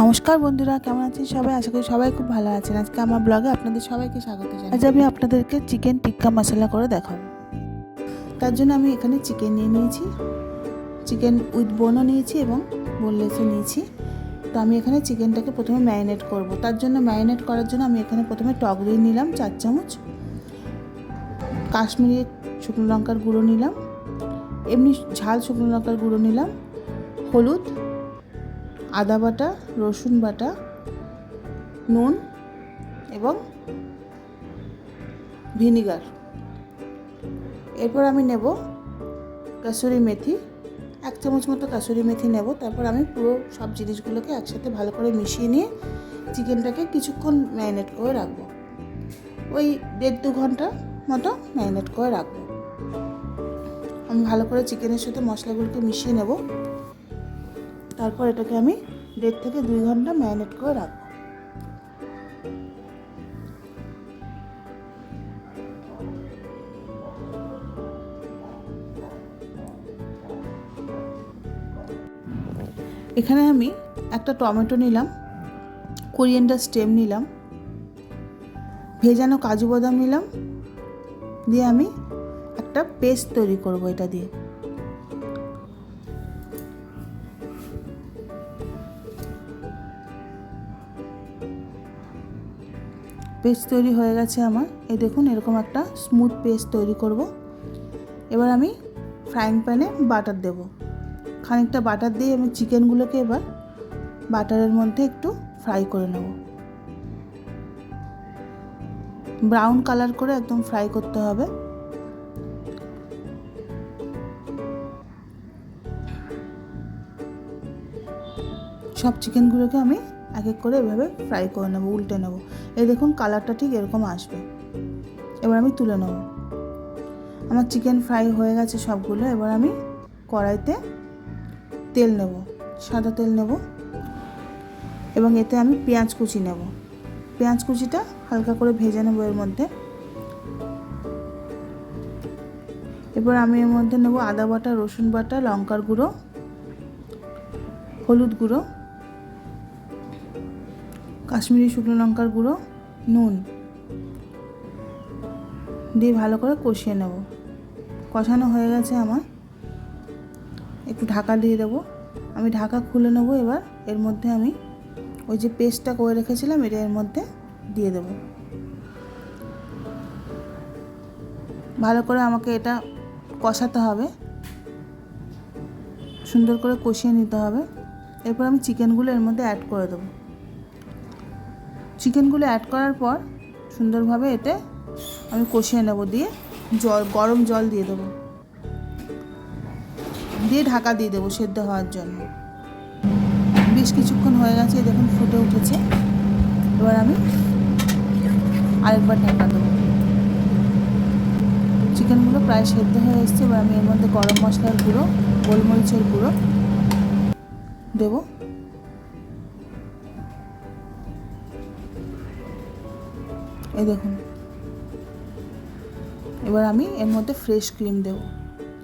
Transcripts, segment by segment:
নমস্কার বন্ধুরা, কেমন আছেন সবাই? আশা করি সবাই খুব ভালো আছেন। আজকে আমার ব্লগে আপনাদের সবাইকে স্বাগত জানাই। আজ আমি আপনাদেরকে চিকেন টিক্কা মশলা করে দেখাবো। তার জন্য আমি এখানে চিকেন নিয়ে নিয়েছি। চিকেন উইথ বোনও নিয়েছি এবং বোনলেসও নিয়েছি। তো আমি এখানে চিকেনটাকে প্রথমে ম্যারিনেট করব। তার জন্য ম্যারিনেট করার জন্য আমি এখানে প্রথমে টক দই নিলাম, চার চামচ। কাশ্মীরি শুকনো লঙ্কার গুঁড়ো নিলাম। এমনি ঝাল শুকনো লঙ্কার গুঁড়ো নিলাম। হলুদ আদা বাটা, রসুন বাটা, নুন এবং ভিনিগার। এরপর আমি নেব কাসুরি মেথি। এক চামচ মতো কাসুরি মেথি নেব। তারপর আমি পুরো সব জিনিসগুলোকে একসাথে ভালো করে মিশিয়ে নিয়ে চিকেনটাকে কিছুক্ষণ ম্যারিনেট করে রাখব। ওই দেড় দু ঘণ্টা মতো ম্যারিনেট করে রাখব। আমি ভালো করে চিকেনের সাথে মশলাগুলোকে মিশিয়ে নেব। তারপর এটাকে আমি দেড় থেকে দুই ঘণ্টা ম্যারিনেট করে রাখব। এখানে আমি একটা টমেটো নিলাম, কোরিয়েন্ডার স্টেম নিলাম, ভেজানো কাজু বাদাম নিলাম, দিয়ে আমি একটা পেস্ট তৈরি করব এটা দিয়ে। পেস্ট তৈরি হয়ে গেছে আমার। এই দেখুন, এরকম একটা স্মুথ পেস্ট তৈরি করব। এবার আমি ফ্রাইং প্যানে বাটার দেব। খানিকটা বাটার দিয়ে আমি চিকেনগুলোকে এবার বাটারের মধ্যে একটু ফ্রাই করে নেব। ব্রাউন কালার করে একদম ফ্রাই করতে হবে। সব চিকেনগুলোকে আমি এক এক করে এভাবে ফ্রাই করে নেব, উল্টে নেব। এই দেখুন কালারটা ঠিক এরকম আসবে। এবার আমি তুলে নেব। আমার চিকেন ফ্রাই হয়ে গেছে সবগুলো, এবার আমি কড়াইতে তেল নেব, সাদা তেল নেব, এবং এতে আমি পেঁয়াজ কুচি নেব। পেঁয়াজ কুচিটা হালকা করে ভেজে নেব এর মধ্যে। এবার আমি এর মধ্যে নেব আদা বাটা, রসুন বাটা, লঙ্কার গুঁড়ো, হলুদ গুঁড়ো কাশ্মীরি শুকনো লঙ্কার গুঁড়ো, নুন দিয়ে ভালো করে কষিয়ে নেব। কষানো হয়ে গেছে আমার। একটু ঢাকা দিয়ে দেবো। আমি ঢাকা খুলে নেব এবার। এর মধ্যে আমি ওই যে পেস্টটা করে রেখেছিলাম, এটা এর মধ্যে দিয়ে দেবো। ভালো করে আমাকে এটা কষাতে হবে। সুন্দর করে কষিয়ে নিতে হবে। এরপর আমি চিকেনগুলো এর মধ্যে অ্যাড করে দেবো। চিকেনগুলো অ্যাড করার পর সুন্দরভাবে এতে আমি কষিয়ে নেব দিয়ে জল, গরম জল দিয়ে দেবো। দিয়ে ঢাকা দিয়ে দেবো সেদ্ধ হওয়ার জন্য। বেশ কিছুক্ষণ হয়ে গেছে দেখুন ফুটে উঠেছে। এবার আমি আরেকবার ঢাকা দেবো। চিকেনগুলো প্রায় সেদ্ধ হয়ে এসছে, এবার আমি এর মধ্যে গরম মশলার গুঁড়ো, গোলমরিচের গুঁড়ো দেবো। এই দেখুন। এবার আমি এর মধ্যে ফ্রেশ ক্রিম দেব।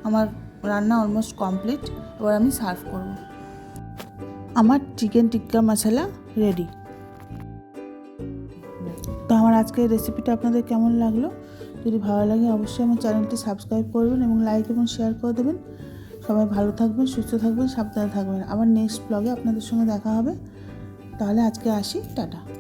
আমার রান্না অলমোস্ট কমপ্লিট এবার আমি সার্ভ করব। আমার চিকেন টিক্কা মশলা রেডি তো আমার আজকের রেসিপিটা আপনাদের কেমন লাগল? যদি ভালো লাগে, অবশ্যই আমার চ্যানেলটি সাবস্ক্রাইব করবেন এবং লাইক এবং শেয়ার করে দেবেন। সবাই ভালো থাকবেন, সুস্থ থাকবেন, সাবধানে থাকবেন। আবার নেক্সট ব্লগে আপনাদের সঙ্গে দেখা হবে। তাহলে আজকে আসি, টাটা।